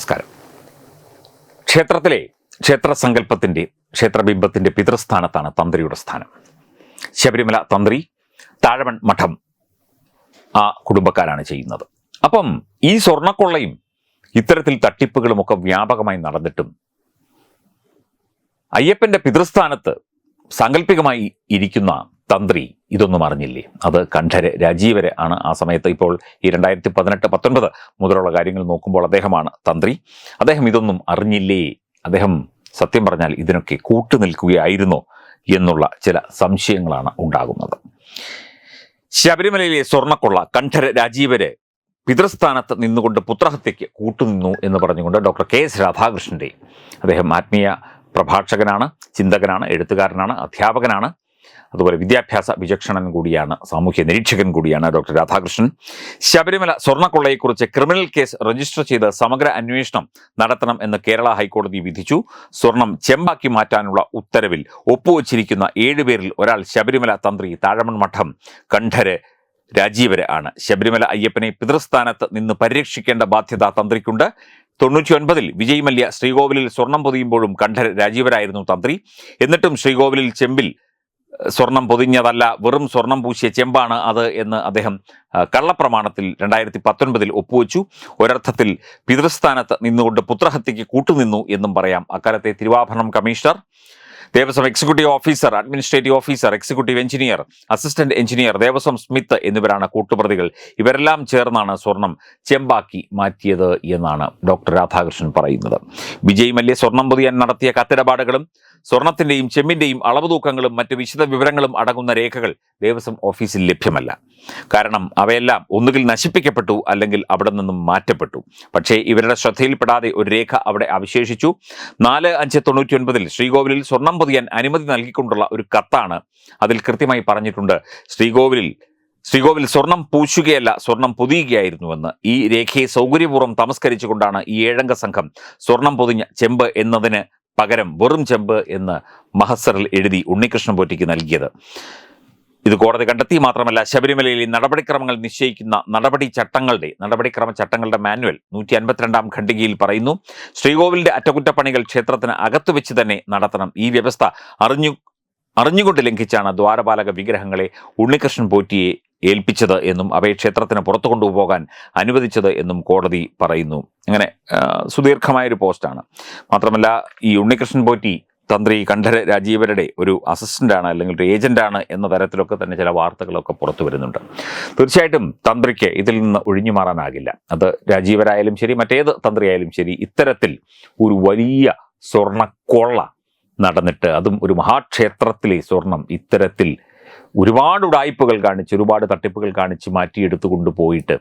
നമസ്കാരം. ക്ഷേത്രത്തിലെ ക്ഷേത്ര സങ്കല്പത്തിന്റെ ക്ഷേത്രബിംബത്തിന്റെ പിതൃസ്ഥാനത്താണ് തന്ത്രിയുടെ സ്ഥാനം. ശബരിമല തന്ത്രി താഴവൺ മഠം ആ കുടുംബക്കാരാണ് ചെയ്യുന്നത്. അപ്പം ഈ സ്വർണക്കൊള്ളയും ഇത്തരത്തിൽ തട്ടിപ്പുകളുമൊക്കെ വ്യാപകമായി നടന്നിട്ടും അയ്യപ്പന്റെ പിതൃസ്ഥാനത്ത് സാങ്കല്പികമായി ഇരിക്കുന്ന തന്ത്രി ഇതൊന്നും അറിഞ്ഞില്ലേ? അത് കണ്ഠര് രാജീവരെ ആണ് ആ സമയത്ത് ഇപ്പോൾ ഈ രണ്ടായിരത്തി പതിനെട്ട് പത്തൊൻപത് മുതലുള്ള കാര്യങ്ങൾ നോക്കുമ്പോൾ അദ്ദേഹമാണ് തന്ത്രി. അദ്ദേഹം ഇതൊന്നും അറിഞ്ഞില്ലേ? അദ്ദേഹം സത്യം പറഞ്ഞാൽ ഇതിനൊക്കെ കൂട്ടുനിൽക്കുകയായിരുന്നോ എന്നുള്ള ചില സംശയങ്ങളാണ് ഉണ്ടാകുന്നത്. ശബരിമലയിലെ സ്വർണക്കൊള്ള കണ്ഠര് രാജീവര് പിതൃസ്ഥാനത്ത് നിന്നുകൊണ്ട് പുത്രഹത്യയ്ക്ക് കൂട്ടുനിന്നു എന്ന് പറഞ്ഞുകൊണ്ട് ഡോക്ടർ കെ എസ് രാധാകൃഷ്ണന്റെ അദ്ദേഹം ആത്മീയ പ്രഭാഷകനാണ് ചിന്തകനാണ് എഴുത്തുകാരനാണ് അധ്യാപകനാണ്. അതുപോലെ വിദ്യാഭ്യാസ വിചക്ഷണൻ കൂടിയാണ് സാമൂഹ്യ നിരീക്ഷകൻ കൂടിയാണ് ഡോക്ടർ രാധാകൃഷ്ണൻ. ശബരിമല സ്വർണക്കൊള്ളയെക്കുറിച്ച് ക്രിമിനൽ കേസ് രജിസ്റ്റർ ചെയ്ത് സമഗ്ര അന്വേഷണം നടത്തണം എന്ന് കേരള ഹൈക്കോടതി വിധിച്ചു. സ്വർണം ചെമ്പാക്കി മാറ്റാനുള്ള ഉത്തരവിൽ ഒപ്പുവച്ചിരിക്കുന്ന ഏഴുപേരിൽ ഒരാൾ ശബരിമല തന്ത്രി താഴമൺ മഠം കണ്ഠര് രാജീവര് ആണ്. ശബരിമല അയ്യപ്പനെ പിതൃസ്ഥാനത്ത് നിന്ന് പരിരക്ഷിക്കേണ്ട ബാധ്യത തന്ത്രിക്കുണ്ട്. തൊണ്ണൂറ്റി ഒൻപതിൽ വിജയ് മല്യ ശ്രീകോവിലിൽ സ്വർണം പൊതിയുമ്പോഴും കണ്ഠര് രാജീവരായിരുന്നു തന്ത്രി. എന്നിട്ടും ശ്രീകോവിലിൽ ചെമ്പിൽ സ്വർണം പൊതിഞ്ഞതല്ല വെറും സ്വർണം പൂശിയ ചെമ്പാണ് അത് എന്ന് അദ്ദേഹം കള്ളപ്രമാണത്തിൽ രണ്ടായിരത്തി പത്തൊൻപതിൽ ഒപ്പുവെച്ചു. ഒരർത്ഥത്തിൽ പിതൃസ്ഥാനത്ത് നിന്നുകൊണ്ട് പുത്രഹത്യയ്ക്ക് കൂട്ടുനിന്നു എന്നും പറയാം. അക്കാലത്തെ തിരുവാഭരണം commissioner Devaswom executive officer administrative officer executive engineer assistant engineer Devaswom smith എന്നിവരാണ് കൂട്ടുപ്രതികൾ. ഇവരെല്ലാം ചേർന്നാണ് സ്വർണം ചെമ്പാക്കി മാറ്റിയത് എന്നാണ് ഡോക്ടർ രാധാകൃഷ്ണൻ പറയുന്നത്. വിജയ് മല്യ സ്വർണം പൊതിയാൻ നടത്തിയ കത്തിടപാടുകളും സ്വർണത്തിന്റെയും ചെമ്മിന്റെയും അളവ് തൂക്കങ്ങളും മറ്റ് വിശദ വിവരങ്ങളും അടങ്ങുന്ന രേഖകൾ ദേവസ്വം ഓഫീസിൽ ലഭ്യമല്ല. കാരണം അവയെല്ലാം ഒന്നുകിൽ നശിപ്പിക്കപ്പെട്ടു അല്ലെങ്കിൽ അവിടെ നിന്നും മാറ്റപ്പെട്ടു. പക്ഷേ ഇവരുടെ ശ്രദ്ധയിൽപ്പെടാതെ ഒരു രേഖ അവിടെ അവശേഷിച്ചു. നാല് അഞ്ച് തൊണ്ണൂറ്റി ഒൻപതിൽ ശ്രീകോവിലിൽ സ്വർണം പൊതിയാൻ അനുമതി നൽകിക്കൊണ്ടുള്ള ഒരു കത്താണ് അതിൽ കൃത്യമായി പറഞ്ഞിട്ടുണ്ട്. ശ്രീകോവിലിൽ ശ്രീകോവിൽ സ്വർണം പൂശുകയല്ല സ്വർണം പൊതിയുകയായിരുന്നുവെന്ന്. ഈ രേഖയെ സൗകര്യപൂർവം തമസ്കരിച്ചുകൊണ്ടാണ് ഈ ഏഴംഗ സംഘം സ്വർണം പൊതിഞ്ഞ ചെമ്പ് എന്നതിന് പകരം വെറും ചെമ്പ് എന്ന് മഹസറിൽ എഴുതി ഉണ്ണികൃഷ്ണൻ പോറ്റിക്ക് നൽകിയത്. ഇത് കോടതി കണ്ടെത്തി മാത്രമല്ല ശബരിമലയിൽ നടപടിക്രമങ്ങൾ നിശ്ചയിക്കുന്ന നടപടി ചട്ടങ്ങളുടെ നടപടിക്രമ ചട്ടങ്ങളുടെ മാനുവൽ നൂറ്റി അൻപത്തിരണ്ടാം ഖണ്ഡികയിൽ പറയുന്നു ശ്രീകോവിലിന്റെ അറ്റകുറ്റപ്പണികൾ ക്ഷേത്രത്തിന് അകത്തു വെച്ച് തന്നെ നടത്തണം. ഈ വ്യവസ്ഥ അറിഞ്ഞു അറിഞ്ഞുകൊണ്ട് ലംഘിച്ചാണ് ദ്വാരപാലക വിഗ്രഹങ്ങളെ ഉണ്ണികൃഷ്ണൻ പോറ്റിയെ ഏൽപ്പിച്ചത് എന്നും അവയെ ക്ഷേത്രത്തിന് പുറത്തു കൊണ്ടുപോകാൻ അനുവദിച്ചത് എന്നും കോടതി പറയുന്നു. അങ്ങനെ സുദീർഘമായൊരു പോസ്റ്റാണ്. മാത്രമല്ല ഈ ഉണ്ണികൃഷ്ണൻ പോറ്റി തന്ത്രി കണ്ഠര രാജീവരുടെ ഒരു അസിസ്റ്റന്റാണ് അല്ലെങ്കിൽ ഒരു ഏജന്റാണ് എന്ന തരത്തിലൊക്കെ തന്നെ ചില വാർത്തകളൊക്കെ പുറത്തു വരുന്നുണ്ട്. തീർച്ചയായിട്ടും തന്ത്രിക്ക് ഇതിൽ നിന്ന് ഒഴിഞ്ഞു മാറാനാകില്ല. അത് രാജീവരായാലും ശരി മറ്റേത് തന്ത്രിയായാലും ശരി ഇത്തരത്തിൽ ഒരു വലിയ സ്വർണക്കൊള്ള നടന്നിട്ട് അതും ഒരു മഹാക്ഷേത്രത്തിലെ സ്വർണം ഇത്തരത്തിൽ ഒരുപാട് ഉടായ്പകൾ കാണിച്ച് ഒരുപാട് തട്ടിപ്പുകൾ കാണിച്ച് മാറ്റിയെടുത്തു കൊണ്ടുപോയിട്ട്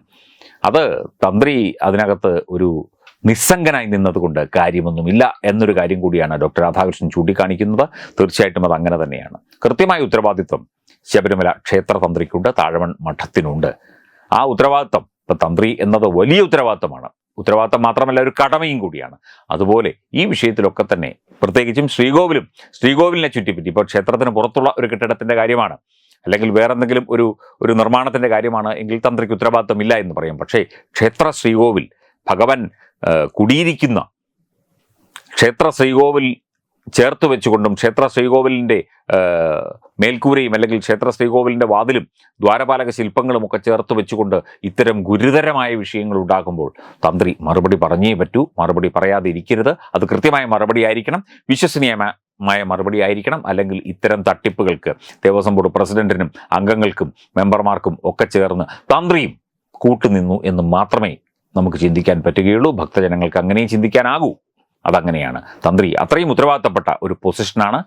അത് തന്ത്രി അതിനകത്ത് ഒരു നിസ്സംഗനായി നിന്നതുകൊണ്ട് കാര്യമൊന്നുമില്ല എന്നൊരു കാര്യം കൂടിയാണ് ഡോക്ടർ രാധാകൃഷ്ണൻ ചൂണ്ടിക്കാണിക്കുന്നത്. തീർച്ചയായിട്ടും അത് അങ്ങനെ തന്നെയാണ്. കൃത്യമായ ഉത്തരവാദിത്വം ശബരിമല ക്ഷേത്ര തന്ത്രിക്കുണ്ട് താഴമൺ മഠത്തിനുണ്ട്. ആ ഉത്തരവാദിത്വം ഇപ്പം തന്ത്രി എന്നത് വലിയ ഉത്തരവാദിത്തമാണ് ഉത്തരവാദിത്തം മാത്രമല്ല ഒരു കടമയും കൂടിയാണ്. അതുപോലെ ഈ വിഷയത്തിലൊക്കെ തന്നെ പ്രത്യേകിച്ചും ശ്രീകോവിലും ശ്രീകോവിലിനെ ചുറ്റിപ്പറ്റി ഇപ്പോൾ ക്ഷേത്രത്തിന് പുറത്തുള്ള ഒരു കെട്ടിടത്തിന്റെ കാര്യമാണ്. അല്ലെങ്കിൽ വേറെന്തെങ്കിലും ഒരു ഒരു നിർമ്മാണത്തിന്റെ കാര്യമാണ് എങ്കിൽ തന്ത്രിക്ക് ഉത്തരവാദിത്വമില്ല എന്ന് പറയും. പക്ഷേ ക്ഷേത്ര ശ്രീകോവിൽ ഭഗവൻ കുടിയിരിക്കുന്ന ക്ഷേത്ര ശ്രീകോവിൽ ചേർത്ത് വെച്ചുകൊണ്ടും ക്ഷേത്ര ശ്രീകോവിലിന്റെ മേൽക്കൂരയും അല്ലെങ്കിൽ ക്ഷേത്ര ശ്രീകോവിലിന്റെ വാതിലും ദ്വാരപാലക ശില്പങ്ങളും ഒക്കെ ചേർത്ത് വെച്ചുകൊണ്ട് ഇത്തരം ഗുരുതരമായ വിഷയങ്ങൾ ഉണ്ടാകുമ്പോൾ തന്ത്രി മറുപടി പറഞ്ഞേ പറ്റൂ. മറുപടി പറയാതെ ഇരിക്കരുത്. അത് കൃത്യമായ മറുപടി ആയിരിക്കണം വിശ്വസനീയമായ മായ മറുപടി ആയിരിക്കണം അല്ലെങ്കിൽ ഇത്തരം തട്ടിപ്പുകൾക്ക് ദേവസ്വം ബോർഡ് പ്രസിഡന്റിനും അംഗങ്ങൾക്കും മെമ്പർമാർക്കും ഒക്കെ ചേർന്ന് തന്ത്രിയും കൂട്ടുനിന്നു എന്ന് മാത്രമേ നമുക്ക് ചിന്തിക്കാൻ പറ്റുകയുള്ളൂ. ഭക്തജനങ്ങൾക്ക് അങ്ങനെയും ചിന്തിക്കാനാകൂ. അതങ്ങനെയാണ്. തന്ത്രി അത്രയും ഉത്തരവാദിത്തപ്പെട്ട ഒരു പൊസിഷനാണ്.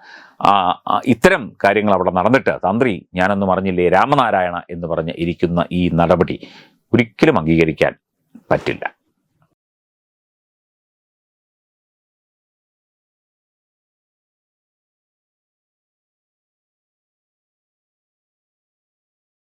ഇത്തരം കാര്യങ്ങൾ അവിടെ നടന്നിട്ട് തന്ത്രി ഞാനൊന്നും അറിഞ്ഞില്ലേ രാമനാരായണ എന്ന് പറഞ്ഞ് ഇരിക്കുന്ന ഈ നടപടി ഒരിക്കലും അംഗീകരിക്കാൻ പറ്റില്ല.